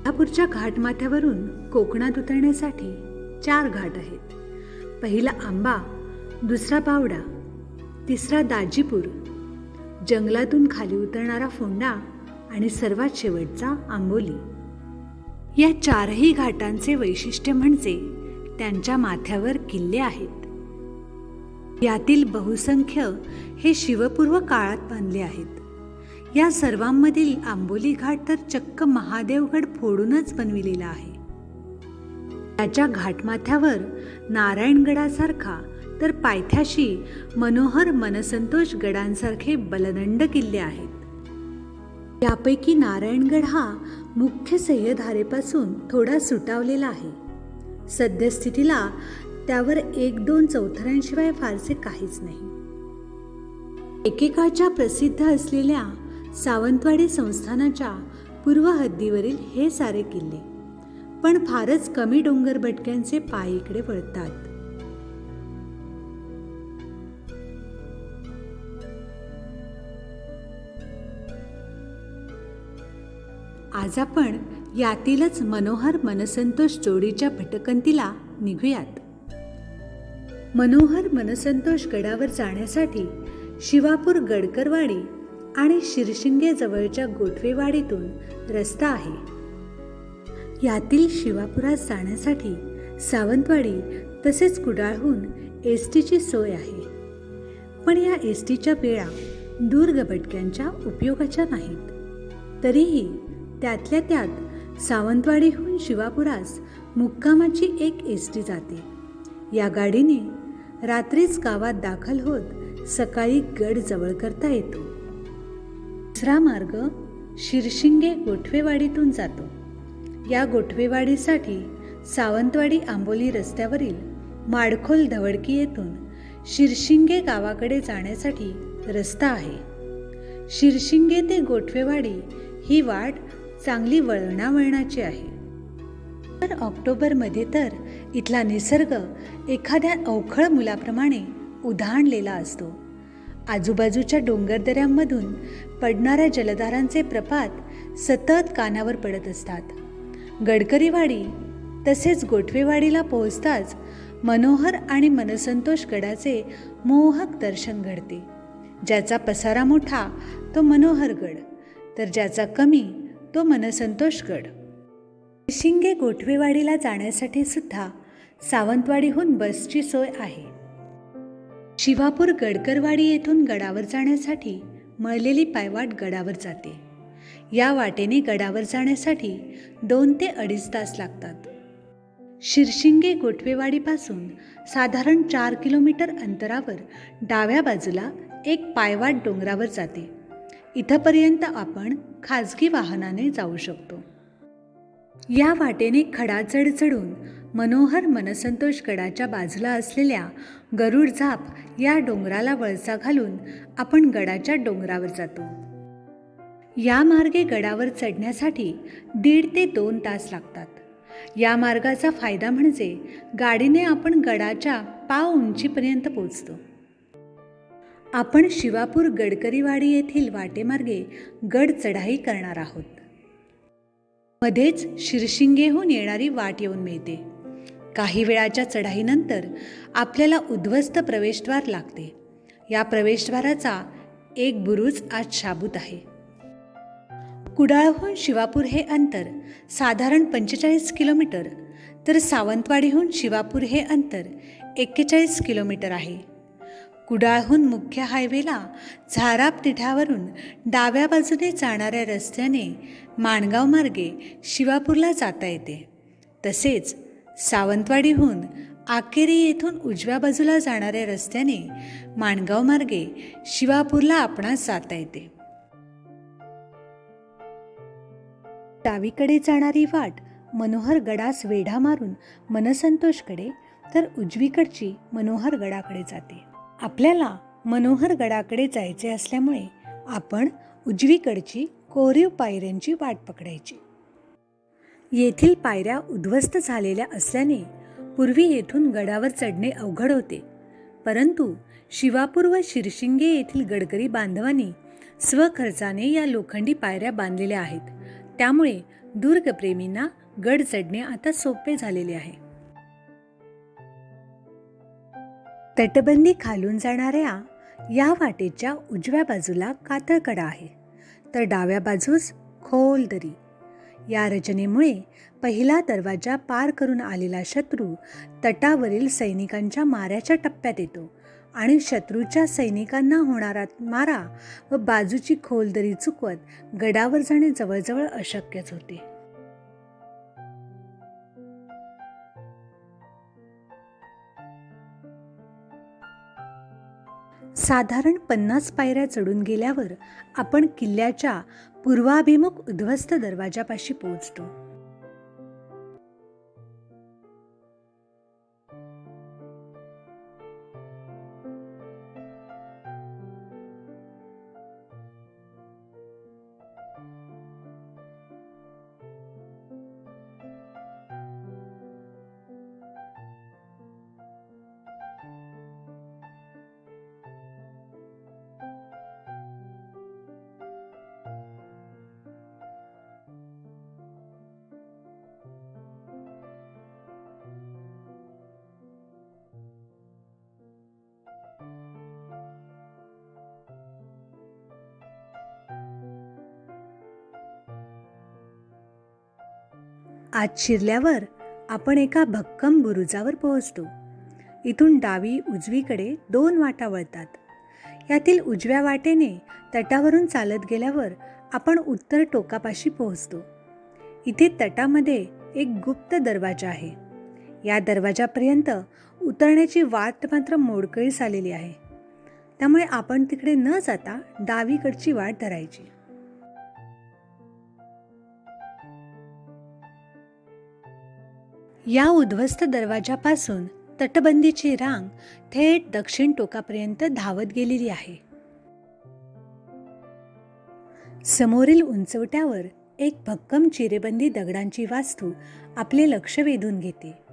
कोल्हापूरच्या घाटमाथ्यावरून कोकणात उतरण्यासाठी चार घाट आहेत. पहिला आंबा दुसरा बावडा तिसरा दाजीपूर. जंगलातून खाली उतरणारा फोंडा आणि सर्वात शेवटचा आंबोली. या चारही घाटांचे वैशिष्ट्य म्हणजे त्यांच्या माथ्यावर किल्ले आहेत. यातील बहुसंख्य हे शिवपूर्व काळात बांधले आहेत. या सर्वांमधील आंबोली घाट तर चक्क महादेवगड फोडूनच बनविलेला आहे. त्याच्या घाटमाथ्यावर नारायणगडासारखा तर पायथ्याशी मनोहर मनसंतोष गडांसारखे बलदंड किल्ले आहेत. यापैकी नारायणगड हा मुख्य सह्यधारेपासून थोडा सुटावलेला आहे. सद्यस्थितीला त्यावर एक दोन चौथऱ्यांशिवाय फारसे काहीच नाही. एकेकाळच्या प्रसिद्ध असलेल्या सावंतवाडी संस्थानाच्या पूर्व हद्दीवरील हे सारे किल्ले पण फारच कमी डोंगर भटक्यांचे पाय इकडे वळतात आज आपण यातीलच मनोहर मनसंतोष जोडीच्या भटकंतीला निघूयात. मनोहर मनसंतोष गडावर जाण्यासाठी शिवापूर गडकरवाडी आणि शिरशिंगे जवळच्या गोठवेवाडीतून रस्ता आहे. यातील शिवापुरात जाण्यासाठी सावंतवाडी तसेच कुडाळहून एस टीची सोय आहे. पण या एस टीच्या वेळा दूरगभटक्यांच्या उपयोगाच्या नाहीत. तरीही त्यातल्या त्यात सावंतवाडीहून शिवापुरास मुक्कामाची एक एस टी जाते. या गाडीने रात्रीच गावात दाखल होत सकाळी गड जवळ करता येतो. दुसरा मार्ग शिरशिंगे गोठवेवाडीतून जातो. या गोठवेवाडीसाठी सावंतवाडी आंबोली रस्त्यावरील माडखोल धवडकी येथून शिरशिंगे गावाकडे जाण्यासाठी रस्ता आहे. शिरशिंगे ते गोठवेवाडी ही वाट चांगली वळणावळणाची आहे. तर ऑक्टोबरमध्ये तर इथला निसर्ग एखाद्या अवखळ मुलाप्रमाणे उधाणलेला असतो. आजूबाजूच्या डोंगरदऱ्यांमधून पडणाऱ्या जलधारांचे प्रपात सतत कानावर पडत असतात. गडकरीवाडी तसेच गोठवेवाडीला पोहोचताच मनोहर आणि मनसंतोष गडाचे मोहक दर्शन घडते. ज्याचा पसारा मोठा तो मनोहरगड तर ज्याचा कमी तो मनसंतोषगड शिंगे गोठवेवाडीला जाण्यासाठी सुद्धा सावंतवाडीहून बसची सोय आहे. शिवापूर गडकरवाडी येथून गडावर जाण्यासाठी मळलेली पायवाट गडावर जाते. या वाटेने गडावर जाण्यासाठी दोन ते अडीच तास लागतात. शिरशिंगे गोठवेवाडीपासून साधारण चार किलोमीटर अंतरावर डाव्या बाजूला एक पायवाट डोंगरावर जाते. इथंपर्यंत आपण खाजगी वाहनाने जाऊ शकतो. या वाटेने खडा चढ चढून मनोहर मनसंतोष गडाच्या बाजूला असलेल्या गरुड झाप या डोंगराला वळसा घालून आपण गडाच्या डोंगरावर जातो. या मार्गे गडावर चढण्यासाठी दीड ते दोन तास लागतात. या मार्गाचा फायदा म्हणजे गाडीने आपण गडाच्या पाव उंचीपर्यंत पोचतो आपण शिवापूर गडकरीवाडी येथील वाटेमार्गे गड चढाई करणार आहोत. मध्येच शिरशिंगेहून येणारी वाट येऊन मिळते. काही वेळाच्या चढाईनंतर आपल्याला उद्ध्वस्त प्रवेशद्वार लागते. या प्रवेशद्वाराचा एक बुरुज आज शाबूत आहे. कुडाळहून शिवापूर हे अंतर साधारण पंचेचाळीस किलोमीटर तर सावंतवाडीहून शिवापूर हे अंतर एक्केचाळीस किलोमीटर आहे. कुडाळहून मुख्य हायवेला झाराप तिठावरून डाव्या बाजूने जाणाऱ्या रस्त्याने माणगाव मार्गे शिवापूरला जाता येते. तसेच सावंतवाडीहून आकेरी येथून उजव्या बाजूला जाणाऱ्या रस्त्याने माणगाव मार्गे शिवापूरला आपणास जाता येते. डावीकडे जाणारी वाट मनोहर गडास वेढा मारून मनसंतोषकडे तर उजवीकडची मनोहर गडाकडे जाते. आपल्याला मनोहर गडाकडे जायचे असल्यामुळे आपण उजवीकडची कोरीव पायऱ्यांची वाट पकडायची. येथील पायऱ्या उद्ध्वस्त झालेल्या असल्याने पूर्वी येथून गडावर चढणे अवघड होते. परंतु शिवापूर व शिरशिंगे येथील गडकरी बांधवांनी स्वखर्चाने या लोखंडी पायऱ्या बांधलेल्या आहेत. त्यामुळे दुर्गप्रेमींना गड चढणे आता सोपे झालेले आहे. तटबंदी खालून जाणाऱ्या या वाटेच्या उजव्या बाजूला कातळकडा आहे. तर डाव्या बाजूस खोल दरी या रचनेमुळे पहिला दरवाजा पार करून आलेला शत्रू तटावरील सैनिकांच्या माऱ्याच्या टप्प्यात येतो आणि शत्रूच्या सैनिकांना होणारा मारा व बाजूची खोल दरी चुकवत गडावर जाणे जवळजवळ अशक्यच होते. साधारण पन्नास पायऱ्या चढून गेल्यावर आपण किल्ल्याच्या पूर्वाभिमुख उद्ध्वस्त दरवाजापाशी पोहोचतो. आत शिरल्यावर आपण एका भक्कम बुरुजावर पोहोचतो. इथून डावी उजवीकडे दोन वाटा वळतात. यातील उजव्या वाटेने तटावरून चालत गेल्यावर आपण उत्तर टोकापाशी पोहोचतो. इथे तटामध्ये एक गुप्त दरवाजा आहे. या दरवाजापर्यंत उतरण्याची वाट मात्र मोडकळीस आलेली आहे. त्यामुळे आपण तिकडे न जाता डावीकडची वाट धरायची. या उद्ध्वस्त दरवाजापासून तटबंदीची रांग थेट दक्षिण टोकापर्यंत धावत गेलेली आहे. समोरील उंचवट्यावर एक भक्कम चिरेबंदी दगडांची वास्तू आपले लक्ष वेधून घेते.